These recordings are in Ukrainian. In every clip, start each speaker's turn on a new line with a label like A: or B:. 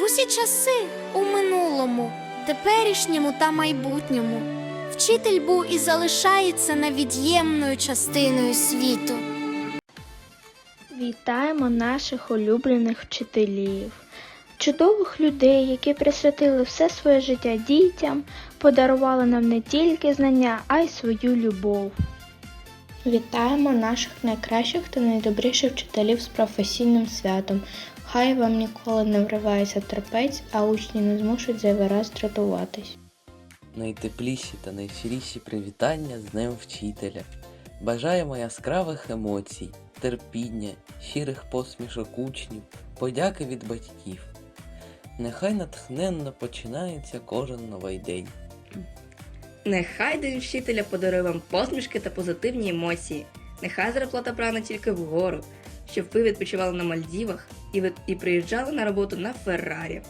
A: в усі часи у минулому, теперішньому та майбутньому. Вчитель був і залишається невід'ємною частиною світу.
B: Вітаємо наших улюблених вчителів, чудових людей, які присвятили все своє життя дітям, подарували нам не тільки знання, а й свою любов. Вітаємо наших найкращих та найдобріших вчителів з професійним святом. Хай вам ніколи не вривається терпець, а учні не змушуть зайвий раз дратуватись.
C: Найтепліші та найщиріші привітання з Днем Вчителя. Бажаємо яскравих емоцій, терпіння, щирих посмішок учнів, подяки від батьків. Нехай натхненно починається кожен новий день.
D: Нехай день вчителя подарує вам посмішки та позитивні емоції. Нехай зарплата прагне тільки вгору, щоб ви відпочивали на Мальдівах і, ви- і приїжджали на роботу на Феррарі.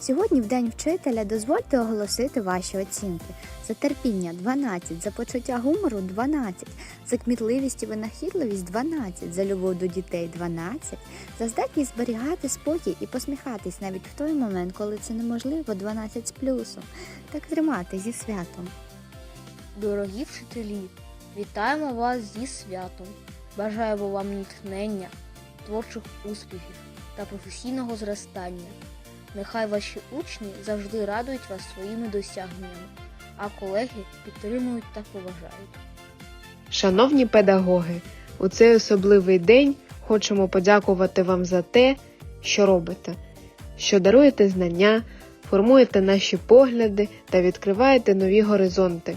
E: Сьогодні, в День вчителя, дозвольте оголосити ваші оцінки. За терпіння 12, за почуття гумору 12, за кмітливість і винахідливість 12, за любов до дітей 12, за здатність зберігати спокій і посміхатись навіть в той момент, коли це неможливо 12 з плюсом. Так тримати зі святом.
F: Дорогі вчителі, вітаємо вас зі святом. Бажаємо вам натхнення, творчих успіхів та професійного зростання. Нехай ваші учні завжди радують вас своїми досягненнями, а колеги підтримують та поважають.
G: Шановні педагоги, у цей особливий день хочемо подякувати вам за те, що робите, що даруєте знання, формуєте наші погляди та відкриваєте нові горизонти.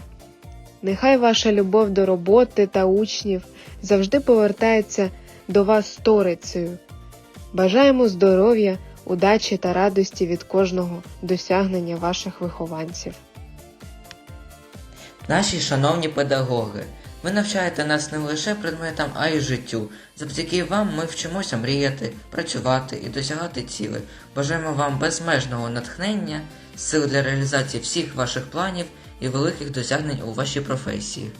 G: Нехай ваша любов до роботи та учнів завжди повертається до вас сторицею. Бажаємо здоров'я, удачі та радості від кожного досягнення ваших вихованців.
H: Наші шановні педагоги, ви навчаєте нас не лише предметам, а й життю. Завдяки вам ми вчимося мріяти, працювати і досягати цілей. Бажаємо вам безмежного натхнення, сил для реалізації всіх ваших планів і великих досягнень у вашій професії.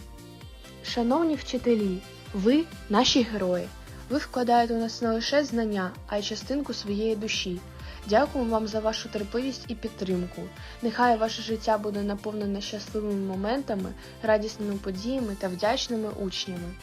I: Шановні вчителі, ви наші герої. Ви вкладаєте у нас не лише знання, а й частинку своєї душі. Дякуємо вам за вашу терпимість і підтримку. Нехай ваше життя буде наповнене щасливими моментами, радісними подіями та вдячними учнями.